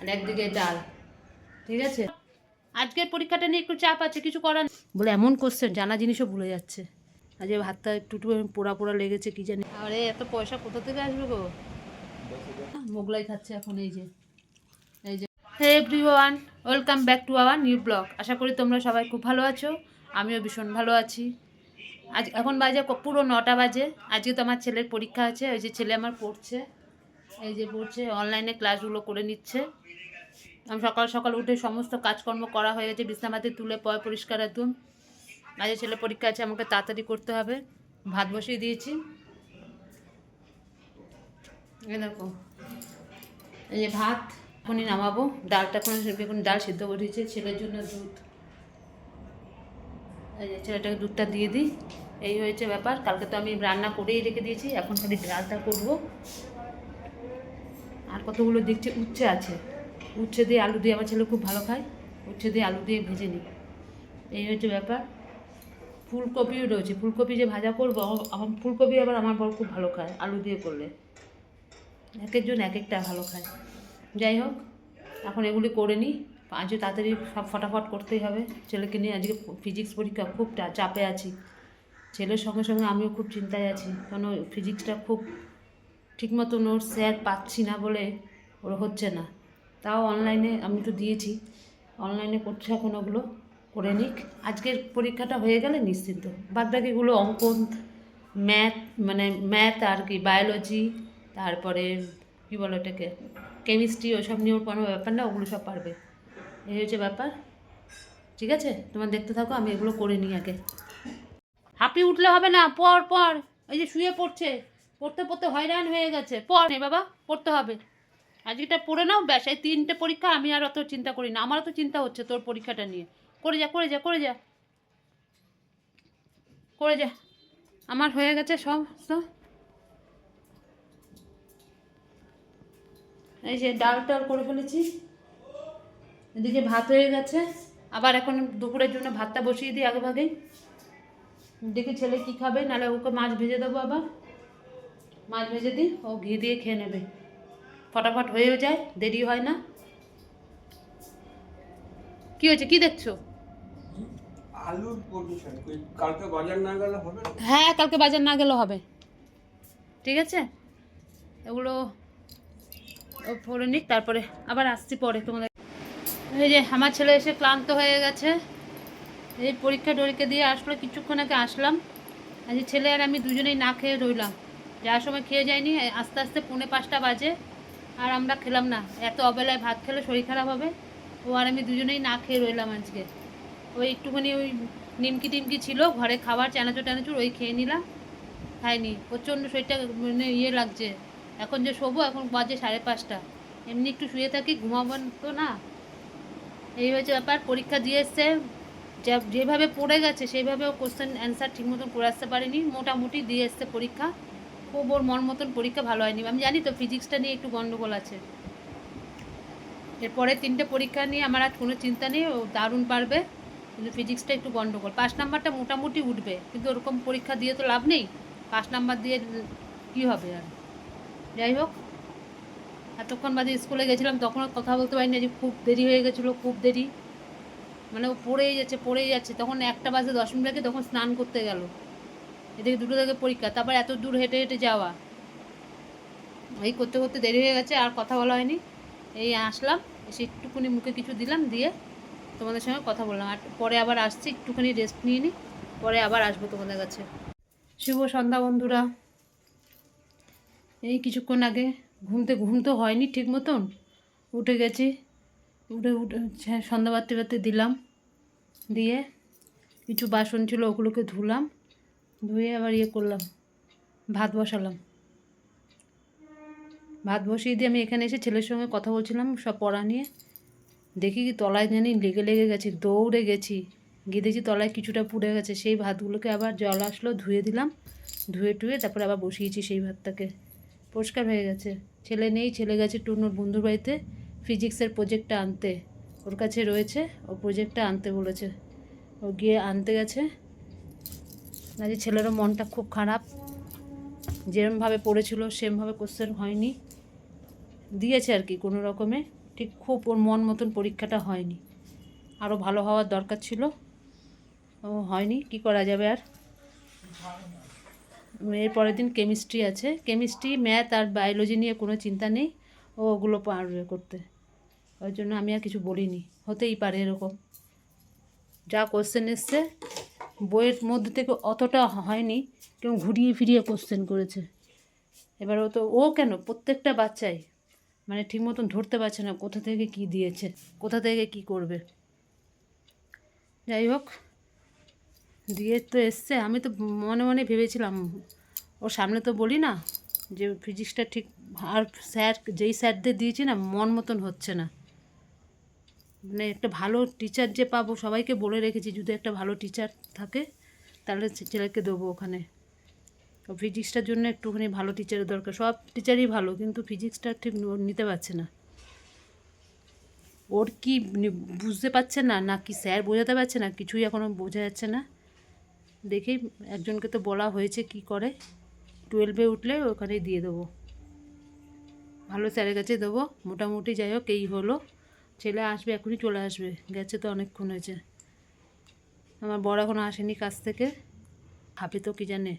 আর একদিকে ডাল ঠিক আছে? আজকের পরীক্ষাটা নিয়ে একটু চাপ আছে, কিছু করার। বলে এমন কোশ্চেন জানা জিনিসও ভুলে যাচ্ছে। আজ ভাতটা একটু একটু পোড়া পোড়া লেগেছে, কি জানি। আরে, এত পয়সা কোথা থেকে আসবে গো? মোগলাই খাচ্ছে এখন, এই যে। এই যে। Hey everyone welcome back to our new blog আশা করি তোমরা সবাই খুব ভালো আছো। আমিও ভীষণ ভালো আছি। আজ এখন বাজে পুরো নটা বাজে। আজকে তো আমার ছেলের পরীক্ষা আছে, ওই যে ছেলে আমার পড়ছে। এই যে পড়ছে অনলাইনে ক্লাসগুলো করে নিচ্ছে। আমি সকাল সকাল উঠে সমস্ত কাজকর্ম করা হয়ে গেছে বিছনামাতে তুলে পয় পরিষ্কার একদম। আজকে ছেলে পরীক্ষা আছে, আমাকে তাড়াতাড়ি করতে হবে। ভাত বসিয়ে দিয়েছি। দেখো, এই যে ভাত, এখনই নামাবো। ডালটা এখন বেগুন ডাল সিদ্ধ করে দিয়েছে ছেলের জন্য দুধ। এই যে ছেলেটাকে দুধটা দিয়ে দিই। এই হয়েছে ব্যাপার, কালকে তো আমি রান্না করেই রেখে দিয়েছি, এখন খালি ডালটা করব। আর কতগুলো দেখছি, উচ্ছে আছে। উচ্ছে দিয়ে আলু দিয়ে আমার ছেলে খুব ভালো খায়। উচ্ছে দিয়ে আলু দিয়ে ভেজে নিই। এই হচ্ছে ব্যাপার। ফুলকপিও রয়েছে। ফুলকপি যে ভাজা করব, আমার- ফুলকপি আবার আমার বর খুব ভালো খায় আলু দিয়ে করলে। এক একজন এক একটা ভালো খায়। যাই হোক, এখন এগুলি করে নিই। আজকে তাড়াতাড়ি সব ফটাফট করতেই হবে। ছেলেকে নিয়ে আজকে ফিজিক্স পরীক্ষা খুব চাপে আছি। ছেলের সঙ্গে সঙ্গে আমিও খুব চিন্তায় আছি। কারণ ফিজিক্সটা খুব ঠিকমতো নোট স্যার পাচ্ছি না বলে ওর হচ্ছে না। তাও অনলাইনে আমি তো দিয়েছি। অনলাইনে করছে এখন ওগুলো, করে নিক। আজকের পরীক্ষাটা হয়ে গেলে নিশ্চিন্ত। বাদ বাকিগুলো অঙ্কন ম্যাথ মানে ম্যাথ আর কি বায়োলজি তারপরে কী বলো এটাকে কেমিস্ট্রি ওসব নিয়ে ওর কোনো ব্যাপার না, ওগুলো সব পারবে। এই হচ্ছে ব্যাপার। ঠিক আছে? তোমার দেখতে থাকো, আমি এগুলো করে নিই আগে। হাঁপিয়ে উঠলে হবে না পর পর এই যে শুয়ে পড়ছে। পড়তে পড়তে হয়রান হয়ে গেছে। পড় নে বাবা, পড়তে হবে। আজকেটা পড়ে নাও, ব্যাস, এই তিনটে পরীক্ষা আমি আর অত চিন্তা করি না। আমারও তো চিন্তা হচ্ছে তোর পরীক্ষাটা নিয়ে। করে যা করে যা করে যা। করে যা। আমার হয়ে গেছে সমস্ত এই যে ডাল টাল করে ফেলেছি। এদিকে ভাত হয়ে গেছে। আবার এখন দুপুরের জন্য ভাতটা বসিয়ে দিই আগে ভাগেই। দেখি ছেলে কি খাবে, নাহলে ওকে মাছ ভেজে দেবো আবার। মাছ ভেজে দিই ও ঘি দিয়ে খেয়ে নেবে। ফটাফট হয়েও যায় দেরি হয় না। কি হয়েছে? কি দেখছ? ওই কালকে বাজার না গেলে হবে হ্যাঁ কালকে বাজার না গেলেও হবে। ঠিক আছে? এগুলো পরে নিক তারপরে আবার আসছি পরে তোমাদের। এই যে আমার ছেলে এসে ক্লান্ত হয়ে গেছে। এই পরীক্ষা টরীক্ষা দিয়ে আসলো কিছুক্ষণ আগে আসলাম। আজ ছেলে আর আমি দুজনেই না খেয়ে রইলাম। যাওয়ার সময় খেয়ে যায়নি, আস্তে আস্তে পৌনে পাঁচটা বাজে, আর আমরা খেলাম না। এত অবেলায় ভাত খেলে, শরীর খারাপ হবে। ও আর আমি দুজনেই না খেয়ে রইলাম আজকে। ওই একটুখানি ওই নিমকি টিমকি ছিল, ঘরে খাবার, চানাচুর টানাচুর ওই খেয়ে নিলাম। খাইনি। প্রচণ্ড শরীরটা মানে ইয়ে লাগছে। এখন যে শোবো, এখন বাজে সাড়ে পাঁচটা। এমনি একটু শুয়ে থাকি ঘুমাবেন তো না। এই হচ্ছে ব্যাপার, পরীক্ষা দিয়ে এসছে। যেভাবে পড়ে গেছে সেইভাবে ও কোশ্চেন অ্যান্সার ঠিক মতন করে আসতে পারেনি। মোটামুটি দিয়ে এসছে পরীক্ষা। খুব ওর মন মতন পরীক্ষা ভালো হয়নি। আমি জানি তো ফিজিক্সটা নিয়ে একটু গন্ডগোল আছে। এরপরে তিনটে পরীক্ষা নিয়ে আমার আর কোনো চিন্তা নেই, ও দারুণ পারবে, কিন্তু ফিজিক্সটা একটু গন্ডগোল। পাঁচ নাম্বারটা মোটামুটি উঠবে, কিন্তু ওরকম পরীক্ষা দিয়ে তো লাভ নেই। পাঁচ নাম্বার দিয়ে কী হবে আর? যাই হোক, এতক্ষণ বাদে স্কুলে গেছিলাম তখনও কথা বলতে পারিনি যে খুব দেরি হয়ে গেছিল, খুব দেরি। মানে ও পড়েই যাচ্ছে পড়েই যাচ্ছে। তখন একটা বাজে দশ মিনিট আগে তখন স্নান করতে গেল। এদিকে দুটো থেকে পরীক্ষা তারপর এত দূর হেঁটে হেঁটে যাওয়া। এই করতে করতে দেরি হয়ে গেছে আর কথা বলা হয়নি। এই আসলাম এসে একটুখানি মুখে কিছু দিলাম দিয়ে তোমাদের সঙ্গে কথা বললাম। আর পরে আবার আসছি একটুখানি রেস্ট নিয়ে নিই পরে আবার আসব তোমাদের কাছে। শুভ সন্ধ্যা বন্ধুরা। এই কিছুক্ষণ আগে ঘুমতে ঘুম তো হয়নি ঠিক মতন উঠে গেছি। উঠে উঠে হ্যাঁ, সন্ধ্যা বাড়তে বাড়তে দিলাম দিয়ে কিছু বাসন ছিল ওগুলোকে ধুলাম। ধুয়ে আবার ইয়ে করলাম, ভাত বসালাম। ভাত বসিয়ে দিয়ে আমি এখানে এসে ছেলের সঙ্গে কথা বলছিলাম সব পড়া নিয়ে। দেখি কি তলায় জানি লেগে লেগে গেছি, দৌড়ে গেছি। গিয়ে দেখছি তলায় কিছুটা পুড়ে গেছে, সেই ভাতগুলোকে আবার জল আসলো, ধুয়ে দিলাম। ধুয়ে টুয়ে তারপরে আবার বসিয়েছি সেই ভাতটাকে। পরিষ্কার হয়ে গেছে। ছেলে নেই, ছেলে গেছে টুনুর বন্ধুর বাড়িতে ফিজিক্সের প্রজেক্টটা আনতে। ওর কাছে রয়েছে, ও প্রজেক্টটা আনতে বলেছে। ও গিয়ে আনতে গেছে। আজকে ছেলেরও মনটা খুব খারাপ। যেরমভাবে পড়েছিল সেমভাবে কোশ্চেন হয়নি। দিয়েছে আর কি কোনো রকমে। ঠিক খুব ওর মন মতন পরীক্ষাটা হয়নি। আরও ভালো হওয়ার দরকার ছিল। ও হয়নি, কি করা যাবে আর? এর পরের দিন কেমিস্ট্রি আছে। কেমিস্ট্রি ম্যাথ আর বায়োলজি নিয়ে কোনো চিন্তা নেই। ও ওগুলো পারবে করতে। ওই জন্য আমি আর কিছু বলিনি। হতেই পারে এরকম। যা কোশ্চেন এসছে বইয়ের মধ্যে থেকে অতটা হয়নি, কেউ ঘুরিয়ে ফিরিয়ে কোশ্চেন করেছে। এবার ও তো, ও কেন? প্রত্যেকটা বাচ্চাই মানে ঠিক মতন ধরতে পারছে না কোথা থেকে কি দিয়েছে, কোথা থেকে কি করবে। যাই হোক, দিয়ে তো এসছে। আমি তো মনে মনে ভেবেছিলাম, ওর সামনে তো বলি না যে ফিজিক্সটা ঠিক, আর স্যার যেই স্যারদের দিয়েছি না, মন মতন হচ্ছে না। মানে একটা ভালো টিচার যে পাবো, সবাইকে বলে রেখেছি, যদি একটা ভালো টিচার থাকে, তাহলে ছেলেকে দেবো ওখানে। তো ফিজিক্সটার জন্য একটুখানি ভালো টিচারের দরকার। সব টিচারই ভালো, কিন্তু ফিজিক্সটা ঠিক নিতে পারছে না। ওর কি বুঝতে পারছে না না কি স্যার বোঝাতে পারছে না, কিছুই এখনও বোঝা যাচ্ছে না। দেখি একজনকে তো বলা হয়েছে কি করে। টুয়েলভে উঠলে ওখানেই দিয়ে দেবো। ভালো স্যারের কাছে দেবো। মোটামুটি যাই হোক, এই হলো। ছেলে আসবে এখনই চলে আসবে। গেছে তো অনেকক্ষণ হয়েছে। আমার বড় এখনও আসেনি কাছ থেকে। খাবে তো কি জানে?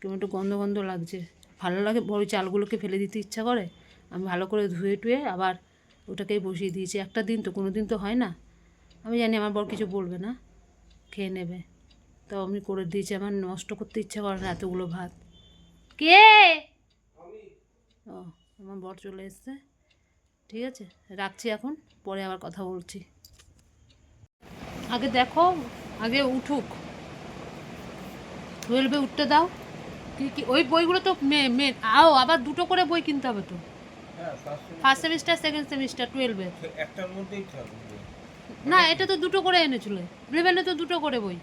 কেমন একটু গন্ধ গন্ধ লাগছে। ভালো লাগে বড় চালগুলোকে ফেলে দিতে ইচ্ছা করে। আমি ভালো করে ধুয়ে টুয়ে আবার ওটাকেই বসিয়ে দিয়েছি। একটা দিন তো কোনো দিন তো হয় না। আমি জানি আমার বর কিছু বলবে না। খেয়ে নেবে। তো আমি করে দিয়েছি। আমার নষ্ট করতে ইচ্ছা করে না এতগুলো ভাত। কে? ও আমার বর চলে এসছে। ঠিক আছে? রাখছি এখন পরে আবার কথা বলছি। আগে দেখো আগে উঠুক। টুয়েলভে উঠতে দাও। কি কি ওই বইগুলো তো মে- মে- আও আবার দুটো করে বই কিনতে হবে তো। হ্যাঁ ফার্স্ট সেমিস্টার সেকেন্ড সেমিস্টার টুয়েলভে একটার মধ্যেই থাকবে না এটা তো দুটো করে এনেছিল। ইলেভেনে তো দুটো করে বই।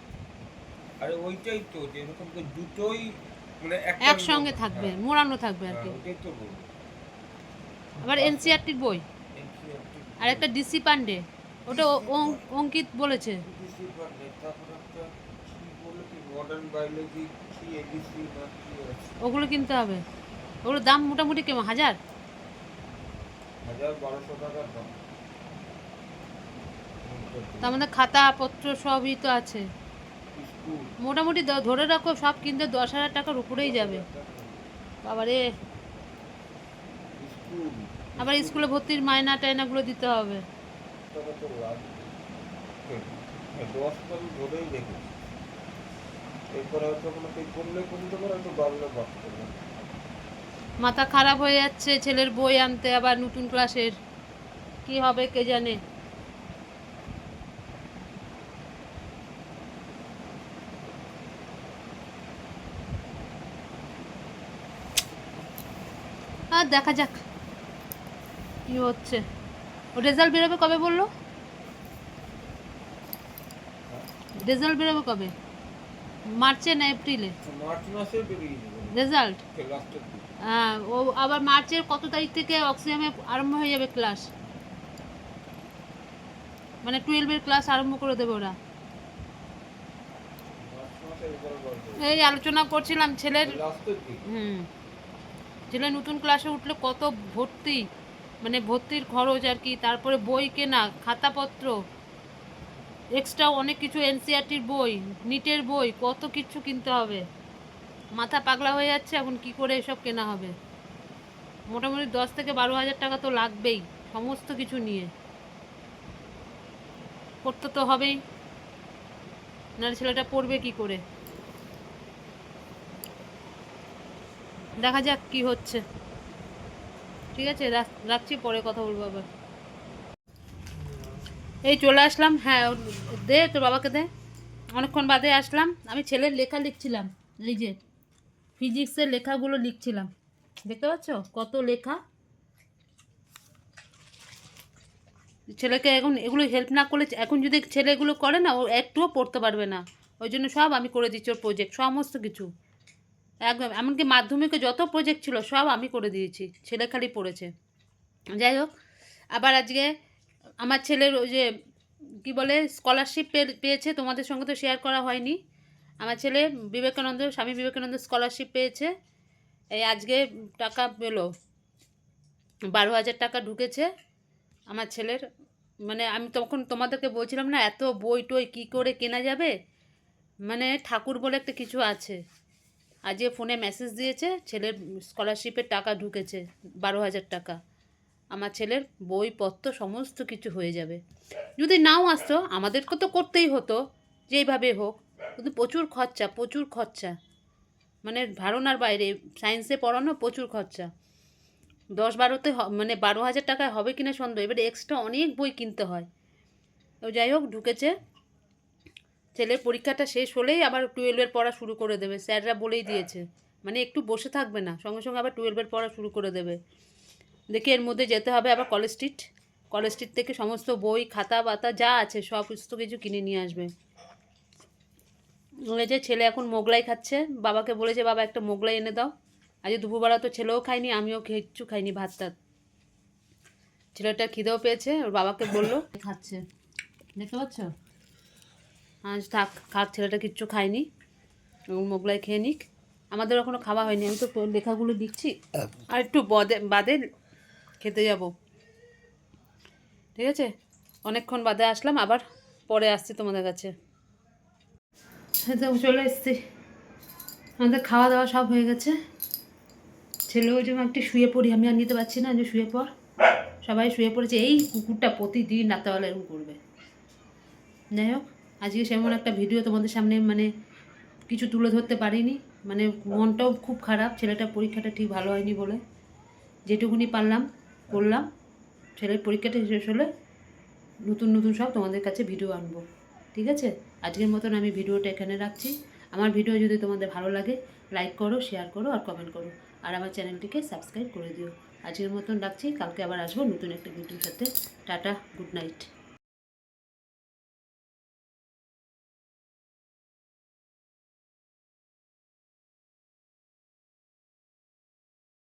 আরে ওইটাই তো যে এরকম তো দুটোই মানে একসঙ্গে থাকবে মোড়ানো থাকবে আর কি। ওইটাই তো আবার এনসিআরটির বই। আর একটা ডিসি পান্ডে ওটা অঙ্কিত বলেছে। ওগুলো কিনতে হবে। ওগুলোর দাম মোটামুটি কেমন? হাজার? তার মধ্যে খাতা পত্র সবই তো আছে। মোটামুটি ধরে রাখো সব কিনতে দশ হাজার টাকার উপরেই যাবে। বাবারে। আবার স্কুলে ভর্তির মায়না টায়নাগুলো দিতে হবে। মাথা খারাপ হয়ে যাচ্ছে ছেলের বই আনতে আবার নতুন ক্লাসের। কি হবে কে জানে? আর দেখা যাক। কি হচ্ছে। ও রেজাল্ট বেরোবে কবে বলল? রেজাল্ট বেরোবে কবে? মার্চে না এপ্রিলে? রেজাল্ট হ্যাঁ ও আবার মার্চের কত তারিখ থেকে অক্সিজেনে আরম্ভ হয়ে যাবে ক্লাস মানে টুয়েলভের ক্লাস আরম্ভ করে দেবে ওরা। এই আলোচনা করছিলাম ছেলের। হুম। ছেলে নতুন ক্লাসে উঠলে কত ভর্তি। মানে ভর্তির খরচ আর কি, তারপরে বই কেনা, খাতাপত্র এক্সট্রা অনেক কিছু এনসিআরটির বই নিটের বই, কত কিছু কিনতে হবে। মাথা পাগলা হয়ে যাচ্ছে, এখন কি করে এসব কেনা হবে? মোটামুটি দশ থেকে বারো হাজার টাকা তো লাগবেই, সমস্ত কিছু নিয়ে। করতে তো হবেই, নাহলে ছেলেটা পড়বে কি করে? দেখা যাক কি হচ্ছে। ঠিক আছে, রাখ- রাখছি, পরে কথা বলব আবার। এই চলে আসলাম হ্যাঁ দে, তোর বাবাকে দে। অনেকক্ষণ বাদে আসলাম, আমি ছেলের লেখা লিখছিলাম এই যে ফিজিক্সের লেখাগুলো লিখছিলাম। দেখতে পাচ্ছ? কত লেখা। ছেলেকে এখন এগুলো হেল্প না করলে, এখন যদি ছেলেগুলো করে না, ও একটুও পড়তে পারবে না। ওই জন্য সব আমি করে দিচ্ছি ওর প্রজেক্ট সমস্ত কিছু। একদম, এমনকি মাধ্যমিকে যত প্রজেক্ট ছিল সব আমি করে দিয়েছি, ছেলে খালি পড়েছে। যাই হোক, আবার আজকে আমার ছেলের ওই যে কি বলে স্কলারশিপ পেয়েছে, তোমাদের সঙ্গে তো শেয়ার করা হয়নি। আমার ছেলে বিবেকানন্দ, স্বামী বিবেকানন্দ স্কলারশিপ পেয়েছে। এই আজকে টাকা পেল, বারো হাজার টাকা ঢুকেছে আমার ছেলের। মানে আমি তখন তোমাদেরকে বলছিলাম না, এত বই টই কী করে কেনা যাবে? মানে ঠাকুর বলে একটা কিছু আছে। আজকে ফোনে মেসেজ দিয়েছে, ছেলের স্কলারশিপের টাকা ঢুকেছে, বারো হাজার টাকা। আমার ছেলের বইপত্র সমস্ত কিছু হয়ে যাবে। যদি নাও আসতো, আমাদেরকে তো করতেই হতো যেইভাবে হোক। কিন্তু প্রচুর খরচা প্রচুর খরচা। মানে ধারণার বাইরে সায়েন্সে পড়ানো প্রচুর খরচা। দশ বারোতে মানে বারো হাজার টাকায় হবে কিনা সন্দেহ। এবারে এক্সট্রা অনেক বই কিনতে হয়। তো যাই হোক, ঢুকেছে। ছেলের পরীক্ষাটা শেষ হলেই আবার টুয়েলভের পড়া শুরু করে দেবে। স্যাররা বলেই দিয়েছে। মানে একটু বসে থাকবে না সঙ্গে সঙ্গে আবার টুয়েলভের পড়া শুরু করে দেবে। দেখি এর মধ্যে যেতে হবে আবার কলেজ স্ট্রিট কলেজ স্ট্রিট থেকে সমস্ত বই খাতা বাতা যা আছে সব কিছু কিছু কিনে নিয়ে আসবে। বলেছে ছেলে এখন মোগলাই খাচ্ছে। বাবাকে বলেছে বাবা একটা মোগলাই এনে দাও। আজ দুপুরবেলা তো ছেলেও খায়নি আমিও কিচ্ছু খাইনি ভাত টাত। ছেলেটার খিদেও পেয়েছে ওর বাবাকে বলল খাচ্ছে। দেখতে পাচ্ছ? আজ থাক খাক ছেলেটা কিচ্ছু খায়নি মোগলাই খেয়ে নিক। আমাদের এখনও খাওয়া হয়নি, আমি তো লেখাগুলো দিচ্ছি। আর একটু বদে বাদে খেতে যাব। ঠিক আছে? অনেকক্ষণ বাদে আসলাম, আবার পরে আসছি তোমাদের কাছে। চলে এসছি। আমাদের খাওয়া দাওয়া সব হয়ে গেছে। ছেলে ওই জন্য একটু শুয়ে পড়ি, আমি আর নিতে পারছি না, যে শুয়ে পড়। সবাই শুয়ে পড়েছে। এই কুকুরটা প্রতিদিন রাত্রেবেলা এরকম করবে। যাই হোক। আজকে সেমন একটা ভিডিও তোমাদের সামনে মানে কিছু তুলে ধরতে পারিনি। মানে মনটাও খুব খারাপ, ছেলেটার পরীক্ষাটা ঠিক ভালো হয়নি বলে। যেটুকুনি পারলাম, করলাম। ছেলের পরীক্ষাটা শেষ হলে নতুন নতুন সব তোমাদের কাছে ভিডিও আনব। ঠিক আছে? আজকের মতন আমি ভিডিওটা এখানে রাখছি। আমার ভিডিও যদি তোমাদের ভালো লাগে লাইক করো শেয়ার করো আর কমেন্ট করো। আর আমার চ্যানেলটিকে সাবস্ক্রাইব করে দিও। আজকের মতন রাখছি। কালকে আবার আসব নতুন একটা ভিডিওর সাথে। Tata good night